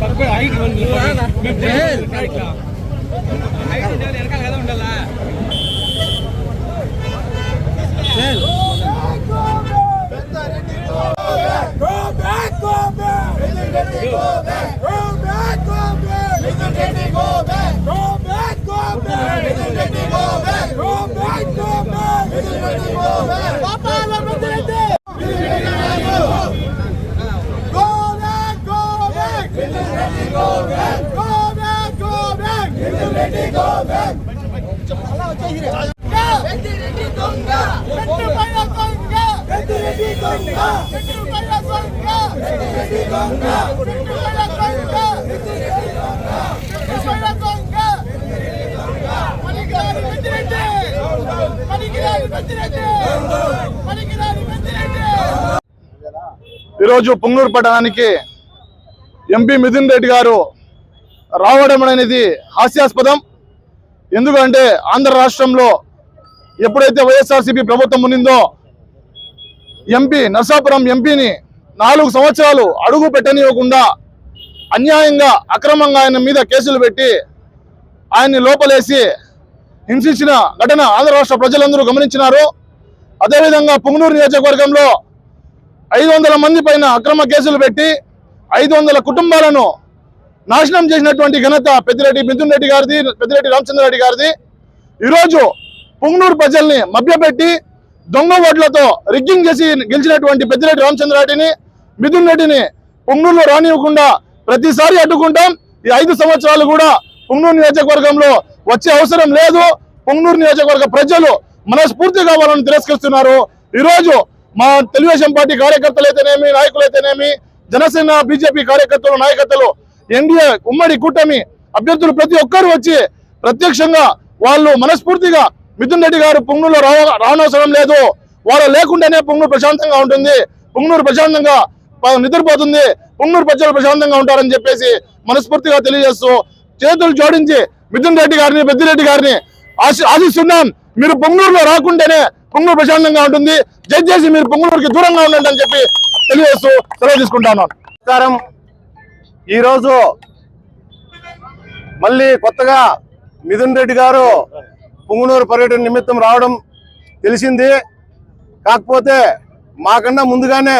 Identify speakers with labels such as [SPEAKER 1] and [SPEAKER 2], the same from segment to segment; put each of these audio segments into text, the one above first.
[SPEAKER 1] पकड़ आई नहीं ఈరోజు పొంగూరు పట్టణానికి ఎంపీ మిథున్ రెడ్డి గారు రావడం అనేది హాస్యాస్పదం. ఎందుకంటే ఆంధ్ర రాష్ట్రంలో ఎప్పుడైతే వైఎస్ఆర్సీపీ ప్రభుత్వం ఉన్నిందో ఎంపీ నర్సాపురం ఎంపీని నాలుగు సంవత్సరాలు అడుగు పెట్టనివ్వకుండా అన్యాయంగా అక్రమంగా ఆయన మీద కేసులు పెట్టి ఆయన్ని లోపలేసి హింసించిన ఘటన ఆంధ్ర రాష్ట్ర ప్రజలందరూ గమనించినారు. అదేవిధంగా పుంగనూరు నియోజకవర్గంలో ఐదు వందల మంది పైన అక్రమ కేసులు పెట్టి ఐదు వందల కుటుంబాలను నాశనం చేసినటువంటి ఘనత పెద్దిరెడ్డి మిథున్ రెడ్డి గారిది పెద్దిరెడ్డి రామచంద్రారెడ్డి గారిది. ఈరోజు పుంగనూరు ప్రజల్ని మభ్యపెట్టి దొంగ ఓట్లతో రిగ్గింగ్ చేసి గెలిచినటువంటి పెద్దిరెడ్డి రామచంద్రారెడ్డిని మిథున్ రెడ్డిని పుంగనూరులో రానివ్వకుండా ప్రతిసారి అడ్డుకుంటాం. ఈ ఐదు సంవత్సరాలు కూడా పుంగనూరు నియోజకవర్గంలో వచ్చే అవసరం లేదు. పుంగనూరు నియోజకవర్గ ప్రజలు మనస్ఫూర్తిగా వాళ్ళని తిరస్కరిస్తున్నారు. ఈరోజు మా తెలుగుదేశం పార్టీ కార్యకర్తలు అయితేనేమి నాయకులు అయితేనేమి జనసేన బీజేపీ కార్యకర్తలు నాయకర్తలు ఎన్డీఏ ఉమ్మడి కూటమి అభ్యర్థులు ప్రతి ఒక్కరు వచ్చి ప్రత్యక్షంగా వాళ్ళు మనస్ఫూర్తిగా మిథున్ రెడ్డి గారు పుంగనూరులో రావ రానవసరం లేదు. వాళ్ళు లేకుండానే పుంగులు ప్రశాంతంగా ఉంటుంది. పుంగనూరు ప్రశాంతంగా నిద్రపోతుంది. పుంగనూరు ప్రజలు ప్రశాంతంగా ఉంటారని చెప్పేసి మనస్ఫూర్తిగా తెలియజేస్తూ చేతులు జోడించి మిథున్ రెడ్డి గారిని పెద్దిరెడ్డి గారిని ఆశి ఆశిస్తున్నాం. మీరు పొంగూరులో రాకుంటేనే పొంగూరు ప్రశాంతంగా ఉంటుంది. దయచేసి మీరు పొంగూరుకి దూరంగా ఉండండి అని చెప్పి తెలియజేస్తూ సెలవు తీసుకుంటాను.
[SPEAKER 2] ఈరోజు మళ్ళీ కొత్తగా మిథున్ రెడ్డి గారు పుంగునూరు పర్యటన నిమిత్తం రావడం తెలిసింది. కాకపోతే మాకన్నా ముందుగానే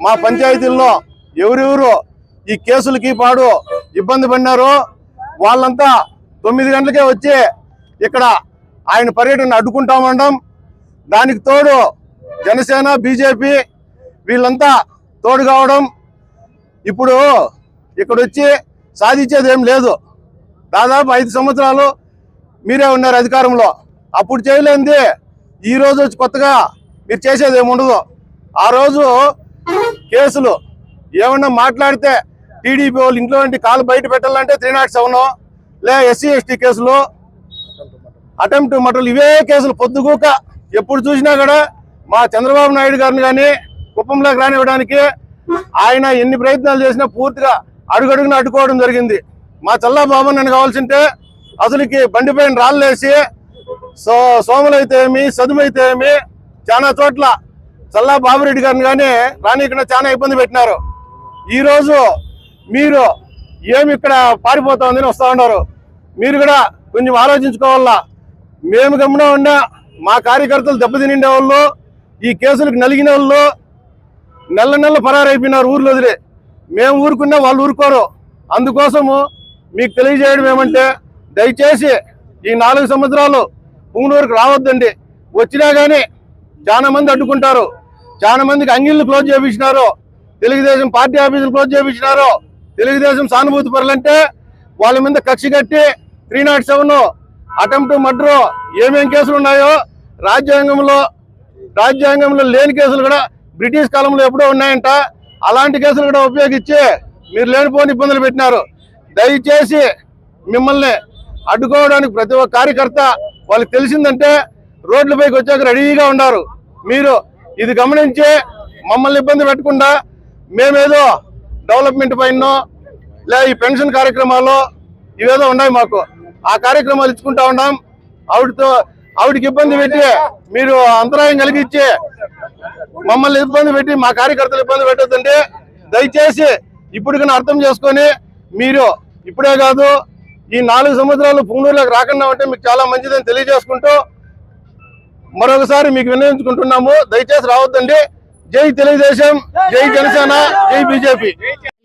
[SPEAKER 2] మా పంచాయతీల్లో ఎవరెవరు ఈ కేసులకి పాడు ఇబ్బంది పడినారు వాళ్ళంతా తొమ్మిది గంటలకే వచ్చి ఇక్కడ ఆయన పర్యటన అడ్డుకుంటామండం దానికి తోడు జనసేన బీజేపీ వీళ్ళంతా తోడు కావడం ఇప్పుడు ఇక్కడ వచ్చి సాధించేది ఏం లేదు. దాదాపు ఐదు సంవత్సరాలు మీరే ఉన్నారు అధికారంలో. అప్పుడు చేయలేంది. ఈ రోజు వచ్చి కొత్తగా మీరు చేసేది ఏముండదు ఆ రోజు కేసులు ఏమన్నా మాట్లాడితే టీడీపీ వాళ్ళు ఇంట్లో వంటి కాలు బయట పెట్టాలంటే త్రీ నాట్ సెవెన్ లే ఎస్సీ ఎస్టీ కేసులు అటెంప్ట్ మటలు ఇవే కేసులు పొద్దుగూక ఎప్పుడు చూసినా కూడా మా చంద్రబాబు నాయుడు గారిని కానీ కుప్పంలోకి రానివ్వడానికి ఆయన ఎన్ని ప్రయత్నాలు చేసినా పూర్తిగా అడుగడుగున అడ్డుకోవడం జరిగింది. మా చల్లా బాబు నన్ను కావాల్సింటే అసలుకి బండిపైన రాళ్ళేసి సో సోములైతే ఏమి ఏమి చాలా చోట్ల చల్లా బాబురెడ్డి గారిని కానీ రానికుండా చాలా ఇబ్బంది పెట్టినారు. ఈరోజు మీరు ఏమి ఇక్కడ పారిపోతామని వస్తూ ఉన్నారు. మీరు కూడా కొంచెం ఆలోచించుకోవాలా? మేము గమనం ఉన్నా మా కార్యకర్తలు దెబ్బతినిండే వాళ్ళు ఈ కేసులకు నలిగిన వాళ్ళు నెల నెల పరారైపోయినారు ఊర్లో వదిలే. మేము ఊరుకున్నా వాళ్ళు ఊరుకోరు. అందుకోసము మీకు తెలియజేయడం ఏమంటే దయచేసి ఈ నాలుగు సంవత్సరాలు పుంగనూరుకు రావద్దండి. వచ్చినా కానీ చాలా మంది అడ్డుకుంటారు. చాలా మందికి అంగిళ్ళు క్లోజ్ చేపించినారు. తెలుగుదేశం పార్టీ ఆఫీసులు క్లోజ్ చేపించినారు. తెలుగుదేశం సానుభూతి పరులంటే వాళ్ళ మీద కక్ష కట్టి three nought seven attempt murder ఏమేం కేసులు ఉన్నాయో రాజ్యాంగంలో రాజ్యాంగంలో లేని కేసులు కూడా బ్రిటిష్ కాలంలో ఎప్పుడో ఉన్నాయంట. అలాంటి కేసులు కూడా ఉపయోగించి మీరు లేనిపోని ఇబ్బందులు పెట్టినారు. దయచేసి మిమ్మల్ని అడ్డుకోవడానికి ప్రతి ఒక్క కార్యకర్త వాళ్ళకి తెలిసిందంటే రోడ్లపైకి వచ్చాక రెడీగా ఉన్నారు మీరు ఇది గమనించి మమ్మల్ని ఇబ్బంది పెట్టకుండా మేమేదో డెవలప్మెంట్ పైన లే ఈ పెన్షన్ కార్యక్రమాలు ఇవేదో ఉన్నాయి మాకు. ఆ కార్యక్రమాలు ఇచ్చుకుంటా ఉన్నాం. ఆవిడతో ఆవిడకి ఇబ్బంది పెట్టి మీరు అంతరాయం కలిగించి మమ్మల్ని ఇబ్బంది పెట్టి మా కార్యకర్తలు ఇబ్బంది పెట్టొద్దండి దయచేసి ఇప్పటికైనా అర్థం చేసుకొని మీరు ఇప్పుడే కాదు ఈ నాలుగు సంవత్సరాలు పుంగూరులోకి రాకుండా ఉంటే మీకు చాలా మంచిదని తెలియజేసుకుంటూ మరొకసారి మీకు వినియోగించుకుంటున్నాము దయచేసి రావద్దండి. జై తెలుగుదేశం జై జనసేన జై BJP.